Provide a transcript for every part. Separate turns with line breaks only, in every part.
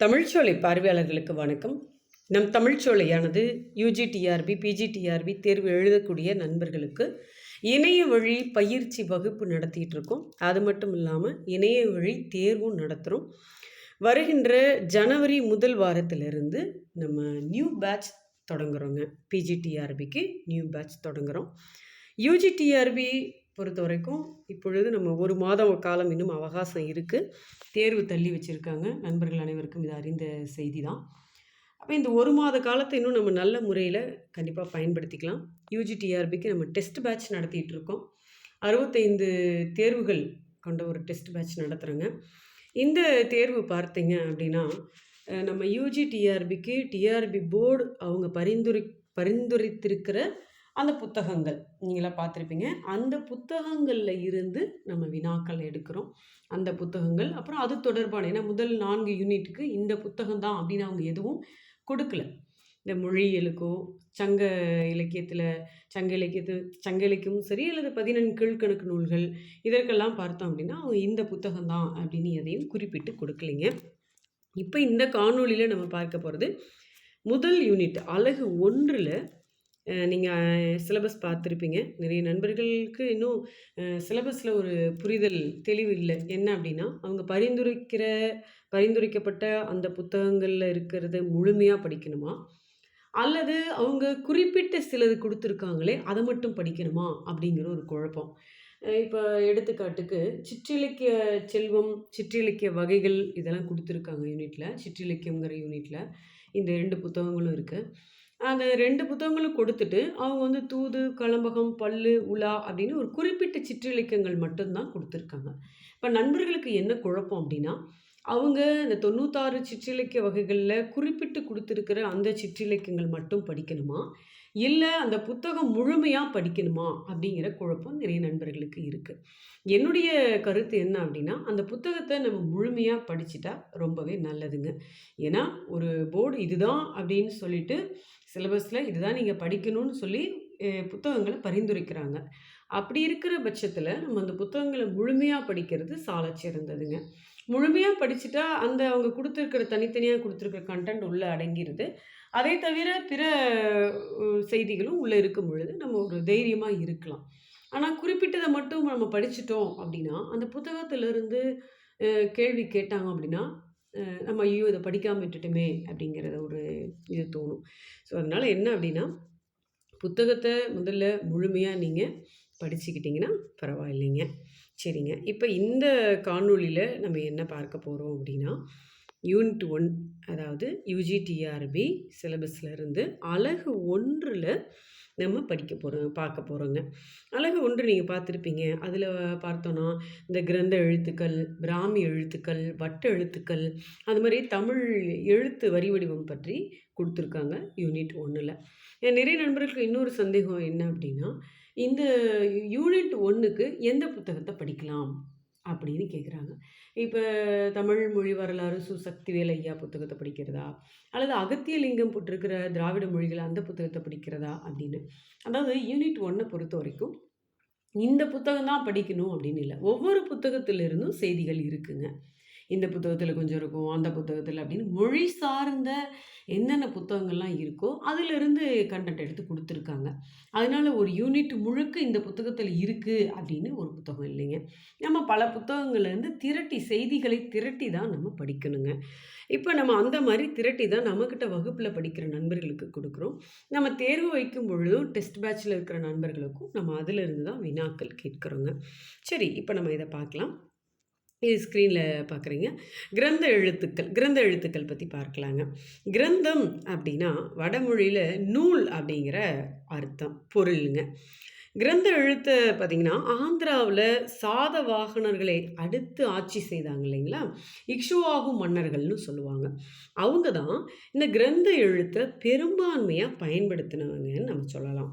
தமிழ்ச்சோலை பார்வையாளர்களுக்கு வணக்கம். நம் தமிழ்ச்சோலையானது யூஜிடிஆர்பி பிஜிடிஆர்பி தேர்வு எழுதக்கூடிய நண்பர்களுக்கு இணைய வழி பயிற்சி வகுப்பு நடத்திட்டு இருக்கோம் அது மட்டும் இல்லாமல் இணைய வழி தேர்வும் நடத்துகிறோம் வருகின்ற ஜனவரி முதல் வாரத்திலிருந்து நம்ம நியூ பேட்ச் தொடங்குறோங்க. பிஜிடிஆர்பிக்கு நியூ பேட்ச் தொடங்குகிறோம் யூஜிடிஆர்பி பொறுத்த வரைக்கும் இப்பொழுது நம்ம ஒரு மாதம் காலம் இன்னும் அவகாசம் இருக்குது தேர்வு தள்ளி வச்சுருக்காங்க. நண்பர்கள் அனைவருக்கும் இது அறிந்த செய்தி தான் அப்போ இந்த ஒரு மாத காலத்தை இன்னும் நம்ம நல்ல முறையில் கண்டிப்பாக பயன்படுத்திக்கலாம். யூஜிடிஆர்பிக்கு நம்ம டெஸ்ட் பேட்ச் நடத்திட்டு இருக்கோம். அறுபத்தைந்து தேர்வுகள் கொண்ட ஒரு டெஸ்ட் பேட்ச் நடத்துகிறோங்க இந்த தேர்வு பார்த்தீங்க அப்படின்னா நம்ம யூஜி டிஆர்பிக்கு டிஆர்பி போர்டு அவங்க பரிந்துரை பரிந்துரைத்திருக்கிற அந்த புத்தகங்கள் நீங்களாம் பார்த்துருப்பீங்க. அந்த புத்தகங்களில் இருந்து நம்ம வினாக்கள் எடுக்கிறோம். அந்த புத்தகங்கள் அப்புறம் அது தொடர்பான ஏன்னா முதல் நான்கு யூனிட்டுக்கு இந்த புத்தகம் தான் அப்படின்னு அவங்க எதுவும் கொடுக்கல. இந்த மொழியியலுக்கோ சங்க இலக்கியத்தில் சங்க இலக்கியத்து சங்க இலக்கியமும் சரி அல்லது பதினெண் கீழ்கணக்கு நூல்கள் இதற்கெல்லாம் பார்த்தோம் அப்படின்னா அவங்க இந்த புத்தகம் தான் அப்படின்னு எதையும் குறிப்பிட்டு கொடுக்கலைங்க. இப்போ இந்த காணொலியில் நம்ம பார்க்க போகிறது முதல் யூனிட் அழகு ஒன்றில் நீங்கள் சிலபஸ் பார்த்துருப்பீங்க. நிறைய நண்பர்களுக்கு இன்னும் சிலபஸில் ஒரு புரிதல் தெளிவு இல்லை. என்ன அப்படின்னா அவங்க பரிந்துரைக்கிற பரிந்துரைக்கப்பட்ட அந்த புத்தகங்களில் இருக்கிறத முழுமையாக படிக்கணுமா? அல்லது அவங்க குறிப்பிட்ட சிலது கொடுத்துருக்காங்களே அதை மட்டும் படிக்கணுமா? அப்படிங்கிற ஒரு குழப்பம். இப்போ எடுத்துக்காட்டுக்கு சிற்றிலக்கிய செல்வம் சிற்றிலக்கிய வகைகள் இதெல்லாம் கொடுத்துருக்காங்க யூனிட்டில் சிற்றிலக்கியங்கிற யூனிட்டில் இந்த ரெண்டு புத்தகங்களும் இருக்குது அந்த ரெண்டு புத்தகங்களும் கொடுத்துட்டு அவங்க வந்து தூது கலம்பகம் பல்லு உலா அப்படின்னு ஒரு குறிப்பிட்ட சிற்றிலக்கியங்கள் மட்டும்தான் கொடுத்துருக்காங்க. இப்போ நண்பர்களுக்கு என்ன குழப்பம் அப்படின்னா அவங்க இந்த தொண்ணூத்தாறு சிற்றிலக்கிய வகைகளில் குறிப்பிட்டு கொடுத்துருக்கிற அந்த சிற்றிலக்கியங்கள் மட்டும் படிக்கணுமா? இல்லை அந்த புத்தகம் முழுமையாக படிக்கணுமா? அப்படிங்கிற குழப்பம் நிறைய நண்பர்களுக்கு இருக்குது என்னுடைய கருத்து என்ன அப்படின்னா அந்த புத்தகத்தை நம்ம முழுமையாக படிச்சுட்டா ரொம்பவே நல்லதுங்க. ஏன்னா ஒரு போர்டு இதுதான் அப்படின்னு சொல்லிட்டு சிலபஸில் இதுதான் நீங்கள் படிக்கணும்னு சொல்லி புத்தகங்களை பரிந்துரைக்கிறாங்க. அப்படி இருக்கிற பட்சத்தில் நம்ம அந்த புத்தகங்களை முழுமையாக படிக்கிறது சால சிறந்ததுங்க. முழுமையாக படிச்சுட்டா அந்த அவங்க கொடுத்துருக்கிற தனித்தனியாக கொடுத்துருக்கிற கண்டென்ட் உள்ளே அடங்கிடுது அதை தவிர பிற செய்திகளும் உள்ளே இருக்கும் பொழுது நம்ம ஒரு தைரியமாக இருக்கலாம். ஆனால் குறிப்பிட்டதை மட்டும் நம்ம படிச்சிட்டோம் அப்படின்னா அந்த புத்தகத்திலிருந்து கேள்வி கேட்டாங்க அப்படின்னா நம்ம ஐயோ இதை படிக்காமல் விட்டுட்டுமே அப்படிங்கிறத ஒரு இது தோணும். ஸோ அதனால் என்ன அப்படின்னா புத்தகத்தை முதல்ல முழுமையாக நீங்கள் படிச்சுக்கிட்டிங்கன்னா பரவாயில்லைங்க. சரிங்க. இப்போ இந்த காணொளியில் நம்ம என்ன பார்க்க போகிறோம் அப்படின்னா யூனிட் ஒன் அதாவது U G T R B சிலபஸ்லேருந்து அழகு ஒன்றில் நம்ம படிக்க போகிறோம் பார்க்க போகிறோங்க அழகு ஒன்று நீங்கள் பார்த்துருப்பீங்க. அதில் பார்த்தோன்னா இந்த கிரந்த எழுத்துக்கள் பிராமி எழுத்துக்கள் வட்ட எழுத்துக்கள் அது மாதிரி தமிழ் எழுத்து வரி வடிவம் பற்றி கொடுத்துருக்காங்க யூனிட் ஒன்றில் நிறைய நண்பர்களுக்கு இன்னொரு சந்தேகம் என்ன அப்படின்னா இந்த யூனிட் ஒன்றுக்கு எந்த புத்தகத்தை படிக்கலாம்? அப்படின்னு கேட்குறாங்க இப்போ தமிழ் மொழி வரலாறு சுசக்திவேல் ஐயா புத்தகத்தை படிக்கிறதா? அல்லது அகத்தியலிங்கம் போட்டிருக்கிற திராவிட மொழிகள் அந்த புத்தகத்தை படிக்கிறதா அப்படின்னு. அதாவது யூனிட் ஒன்னை பொறுத்த வரைக்கும் இந்த புத்தகம் தான் படிக்கணும் அப்படின்னு இல்லை. ஒவ்வொரு புத்தகத்திலிருந்தும் செய்திகள் இருக்குங்க. இந்த புத்தகத்தில் கொஞ்சம் இருக்கும் அந்த புத்தகத்தில் அப்படின்னு மொழி சார்ந்த என்னென்ன புத்தகங்கள்லாம் இருக்கோ அதிலிருந்து கண்டென்ட் எடுத்து கொடுத்துருக்காங்க. அதனால ஒரு யூனிட் முழுக்க இந்த புத்தகத்தில் இருக்குது அப்படின்னு ஒரு புத்தகம் இல்லைங்க. நம்ம பல புத்தகங்கள்லேருந்து திரட்டி செய்திகளை திரட்டி தான் நம்ம படிக்கணுங்க. இப்போ நம்ம அந்த மாதிரி திரட்டி தான் நம்மக்கிட்ட வகுப்பில் படிக்கிற நண்பர்களுக்கு கொடுக்குறோம். நம்ம தேர்வு வைக்கும் பொழுதும் டெஸ்ட் பேட்சில் இருக்கிற நண்பர்களுக்கும் நம்ம அதிலிருந்து தான் வினாக்கள் கேட்குறோங்க. சரி இப்போ நம்ம இதை பார்க்கலாம். இது ஸ்க்ரீனில் பார்க்குறீங்க கிரந்த எழுத்துக்கள் கிரந்த எழுத்துக்கள் பற்றி பார்க்கலாங்க. கிரந்தம் அப்படின்னா வடமொழியில் நூல் அப்படிங்கிற அர்த்தம் பொருளுங்க. கிரந்த எழுத்தை பார்த்திங்கன்னா ஆந்திராவில் சாத வாகனர்களை அடுத்து ஆட்சி செய்தாங்க இல்லைங்களா? இக்ஷுவாகு மன்னர்கள்னு சொல்லுவாங்க. அவங்க தான் இந்த கிரந்த எழுத்தை பெரும்பான்மையாக பயன்படுத்தினவங்கன்னு நம்ம சொல்லலாம்.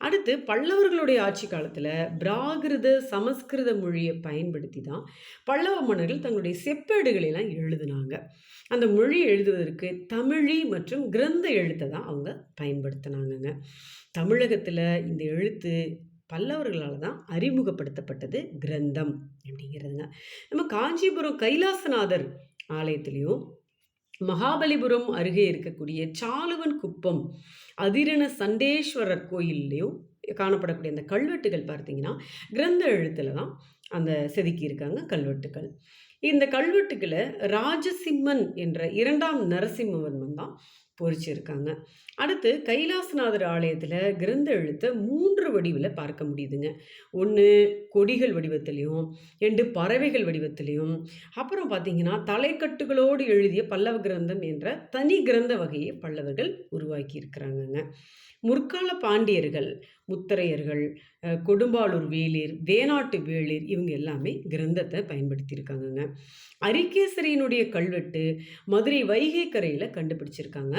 அடுத்து பல்லவர்களுடைய ஆட்சி காலத்தில் பிராகிருத சமஸ்கிருத மொழியை பயன்படுத்தி தான் பல்லவ மன்னர்கள் தங்களுடைய செப்பேடுகளை எல்லாம் எழுதினாங்க. அந்த மொழி எழுதுவதற்கு தமிழி மற்றும் கிரந்த எழுத்தை தான் அவங்க பயன்படுத்தினாங்கங்க. தமிழகத்தில் இந்த எழுத்து பல்லவர்களால் தான் அறிமுகப்படுத்தப்பட்டது கிரந்தம் அப்படிங்கிறதுங்க. நம்ம காஞ்சிபுரம் கைலாசநாதர் ஆலயத்திலையும் மகாபலிபுரம் அருகே இருக்கக்கூடிய சாலுவன் குப்பம் அதிரண சண்டேஸ்வரர் கோயில்லையும் காணப்படக்கூடிய அந்த கல்வெட்டுகள் பார்த்தீங்கன்னா கிரந்த எழுத்தில் தான் அந்த செதுக்கியிருக்காங்க கல்வெட்டுகள். இந்த கல்வெட்டுக்களை ராஜசிம்மன் என்ற இரண்டாம் நரசிம்மவர்மன் தான் பொறிச்சிருக்காங்க. அடுத்து கைலாசநாதர் ஆலயத்தில் கிரந்த எழுத்தை மூன்று வடிவில் பார்க்க முடியுதுங்க. ஒன்று கொடிகள் வடிவத்திலையும் ரெண்டு பறவைகள் வடிவத்திலையும். அப்புறம் பார்த்தீங்கன்னா தலைக்கட்டுகளோடு எழுதிய பல்லவ கிரந்தம் என்ற தனி கிரந்த வகையை பல்லவர்கள் உருவாக்கி இருக்கிறாங்கங்க. முற்கால பாண்டியர்கள் முத்தரையர்கள் கொடும்பாளூர் வேளிர் வேணாட்டு வேளிர் இவங்க எல்லாமே கிரந்தத்தை பயன்படுத்தியிருக்காங்கங்க. அரிகேசரியினுடைய கல்வெட்டு மதுரை வைகை கரையில் கண்டுபிடிச்சிருக்காங்க.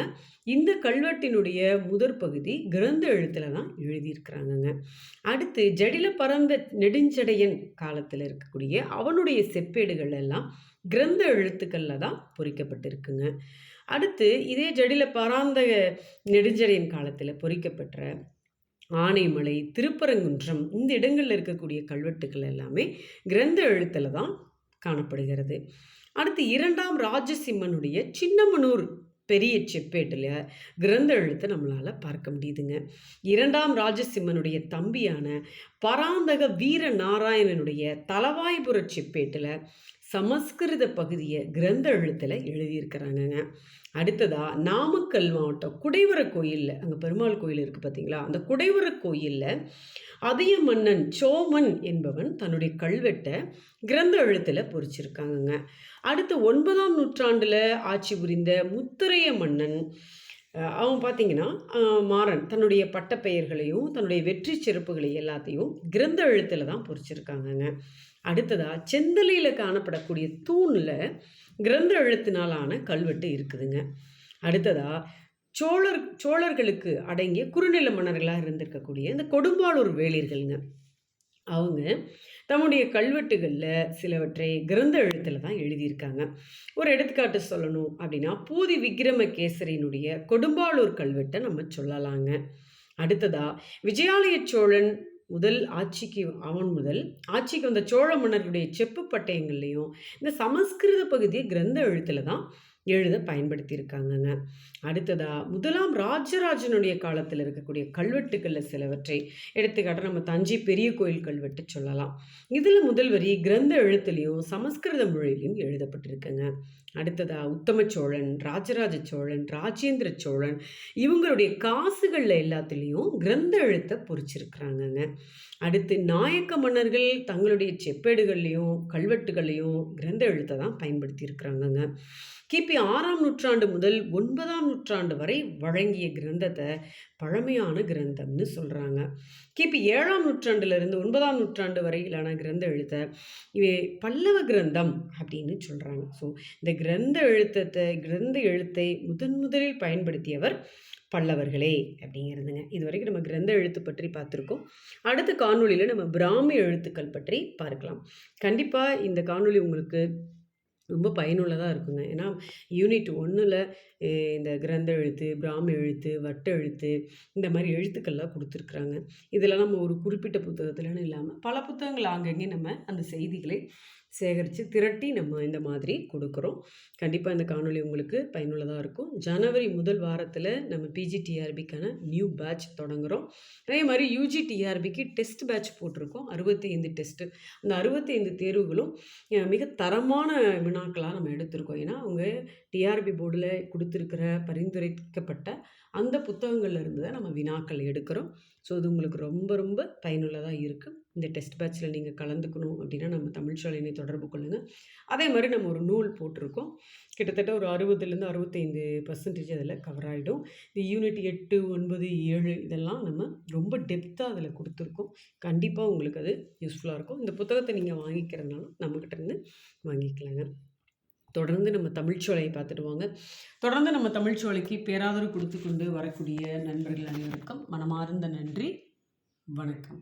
இந்த கல்வெட்டினுடைய முதற் பகுதி கிரந்த எழுத்தில் தான் எழுதியிருக்கிறாங்கங்க. அடுத்து ஜடில பரந்த நெடுஞ்சடையன் காலத்தில் இருக்கக்கூடிய அவனுடைய செப்பேடுகள் எல்லாம் கிரந்த எழுத்துக்களில் தான் பொறிக்கப்பட்டிருக்குங்க. அடுத்து இதே ஜடில பராந்த நெடுஞ்சடையன் காலத்தில் பொறிக்கப்பட்ட ஆனைமலை திருப்பரங்குன்றம் இந்த இடங்களில் இருக்கக்கூடிய கல்வெட்டுக்கள் எல்லாமே கிரந்த எழுத்தில் தான் காணப்படுகிறது. அடுத்து இரண்டாம் ராஜசிம்மனுடைய சின்னமனூர் பெரிய செப்பேட்டில் கிரந்த எழுத்தை நம்மளால் பார்க்க முடியுதுங்க. இரண்டாம் ராஜசிம்மனுடைய தம்பியான பராந்தக வீர நாராயணனுடைய தலவாய்புர செப்பேட்டில் சமஸ்கிருத பகுதியை கிரந்த எழுத்தில் எழுதியிருக்கிறாங்கங்க. அடுத்ததாக நாமக்கல் மாவட்டம் குடைவர கோயிலில் அங்கே பெருமாள் கோயில் இருக்குது பார்த்தீங்களா அந்த குடைவர கோயிலில் அதிய மன்னன் சோமன் என்பவன் தன்னுடைய கல்வெட்டை கிரந்த எழுத்தில் பொறிச்சிருக்காங்கங்க. அடுத்து ஒன்பதாம் நூற்றாண்டில் ஆட்சி புரிந்த முத்திரைய மன்னன் அவன் பார்த்தீங்கன்னா மாறன் தன்னுடைய பட்டப்பெயர்களையும் தன்னுடைய வெற்றி சிறப்புகளை எல்லாத்தையும் கிரந்த எழுத்தில் தான் பொறிச்சிருக்காங்கங்க. அடுத்ததாக செந்தலையில் காணப்படக்கூடிய தூணில் கிரந்த எழுத்தினாலான கல்வெட்டு இருக்குதுங்க. அடுத்ததாக சோழர் சோழர்களுக்கு அடங்கிய குறுநில மன்னர்களாக இருந்திருக்கக்கூடிய இந்த கொடும்பாளூர் வேளிர்களுங்க. அவங்க தம்முடைய கல்வெட்டுகளில் சிலவற்றை கிரந்த எழுத்தில் தான் எழுதியிருக்காங்க. ஒரு எடுத்துக்காட்டு சொல்லணும் அப்படின்னா பூதி விக்ரமகேசரியினுடைய கொடும்பாளூர் கல்வெட்டை நம்ம சொல்லலாங்க. அடுத்ததா விஜயாலய சோழன் முதல் ஆட்சிக்கு அவன் முதல் ஆட்சிக்கு வந்த சோழ மன்னர்களுடைய செப்பு பட்டயங்கள்லையும் இந்த சமஸ்கிருத பகுதியை கிரந்த எழுத்தில் தான் எழுத பயன்படுத்தியிருக்காங்கங்க. அடுத்ததாக முதலாம் ராஜராஜனுடைய காலத்தில் இருக்கக்கூடிய கல்வெட்டுகளில் சிலவற்றை எடுத்துக்காட்ட நம்ம தஞ்சை பெரிய கோயில் கல்வெட்டு சொல்லலாம். இதில் முதல் வரி கிரந்த எழுத்துலேயும் சமஸ்கிருத மொழியிலையும் எழுதப்பட்டிருக்குங்க. அடுத்ததாக உத்தம சோழன் ராஜராஜ சோழன் ராஜேந்திர சோழன் இவங்களுடைய காசுகளில் எல்லாத்துலேயும் கிரந்த எழுத்தை பொறிச்சிருக்கிறாங்கங்க. அடுத்து நாயக்க மன்னர்கள் தங்களுடைய செப்பேடுகள்லையும் கல்வெட்டுகள்லையும் கிரந்த எழுத்தை தான் பயன்படுத்தி இருக்கிறாங்கங்க கிபி ஆறாம் நூற்றாண்டு முதல் ஒன்பதாம் நூற்றாண்டு வரை வழங்கிய கிரந்தத்தை பழமையான கிரந்தம்னு சொல்கிறாங்க கிபி ஏழாம் நூற்றாண்டுலேருந்து ஒன்பதாம் நூற்றாண்டு வரையிலான கிரந்த எழுத்தை இவை பல்லவ கிரந்தம் அப்படின்னு சொல்கிறாங்க ஸோ இந்த கிரந்த எழுத்தத்தை கிரந்த எழுத்தை முதன் முதலில் பயன்படுத்தியவர் பல்லவர்களே அப்படிங்கிறதுங்க. இது வரைக்கும் நம்ம கிரந்த எழுத்து பற்றி பார்த்துருக்கோம். அடுத்த காணொலியில் நம்ம பிராமி எழுத்துக்கள் பற்றி பார்க்கலாம். கண்டிப்பாக இந்த காணொலி உங்களுக்கு ரொம்ப பயனுள்ளதாக இருக்குங்க. ஏன்னா யூனிட் ஒன்றில் இந்த கிரந்த எழுத்து பிராமி எழுத்து வட்ட எழுத்து இந்த மாதிரி எழுத்துக்கள்லாம் கொடுத்துருக்குறாங்க. இதெல்லாம் நம்ம ஒரு குறிப்பிட்ட புத்தகத்துலன்னு இல்லாமல் பல புத்தகங்கள் அங்கங்கே நம்ம அந்த செய்திகளை சேகரித்து திரட்டி நம்ம இந்த மாதிரி கொடுக்குறோம். கண்டிப்பாக இந்த காணொலி உங்களுக்கு பயனுள்ளதாக இருக்கும். ஜனவரி முதல் வாரத்தில் நம்ம பிஜிடிஆர்பிக்கான நியூ பேட்ச் தொடங்குகிறோம் அதே மாதிரி யூஜிடிஆர்பிக்கு டெஸ்ட் பேட்ச் போட்டிருக்கோம். அறுபத்தி ஐந்து டெஸ்ட்டு அந்த அறுபத்தி ஐந்து தேர்வுகளும் மிக தரமான வினாக்களாக நம்ம எடுத்திருக்கோம். ஏன்னா அவங்க டிஆர்பி போர்டில் கொடுத்துருக்கிற பரிந்துரைக்கப்பட்ட அந்த புத்தகங்கள்லேருந்து தான் நம்ம வினாக்கள் எடுக்கிறோம். ஸோ அது உங்களுக்கு ரொம்ப ரொம்ப பயனுள்ளதாக இருக்குது இந்த டெஸ்ட் பேட்சில் நீங்கள் கலந்துக்கணும் அப்படின்னா நம்ம தமிழ் சாலையினை தொடர்பு கொள்ளுங்கள் அதே மாதிரி நம்ம ஒரு நூல் போட்டிருக்கோம். கிட்டத்தட்ட ஒரு அறுபதுலேருந்து அறுபத்தைந்து பர்சன்டேஜ் அதில் கவர் ஆகிடும் இந்த யூனிட் எட்டு ஒன்பது ஏழு இதெல்லாம் நம்ம ரொம்ப டெப்த்தாக அதில் கொடுத்துருக்கோம். கண்டிப்பாக உங்களுக்கு அது யூஸ்ஃபுல்லாக இருக்கும். இந்த புத்தகத்தை நீங்கள் வாங்கிக்கிறதுனாலும் நம்மக்கிட்டேருந்து வாங்கிக்கலாங்க. தொடர்ந்து நம்ம தமிழ்ச்சோலையை பார்த்துட்டு வாங்க. தொடர்ந்து நம்ம தமிழ்ச்சோலைக்கு பேராதரவு கொடுத்து கொண்டு வரக்கூடிய நண்பர்கள் அனைவருக்கும் மனமார்ந்த நன்றி. வணக்கம்.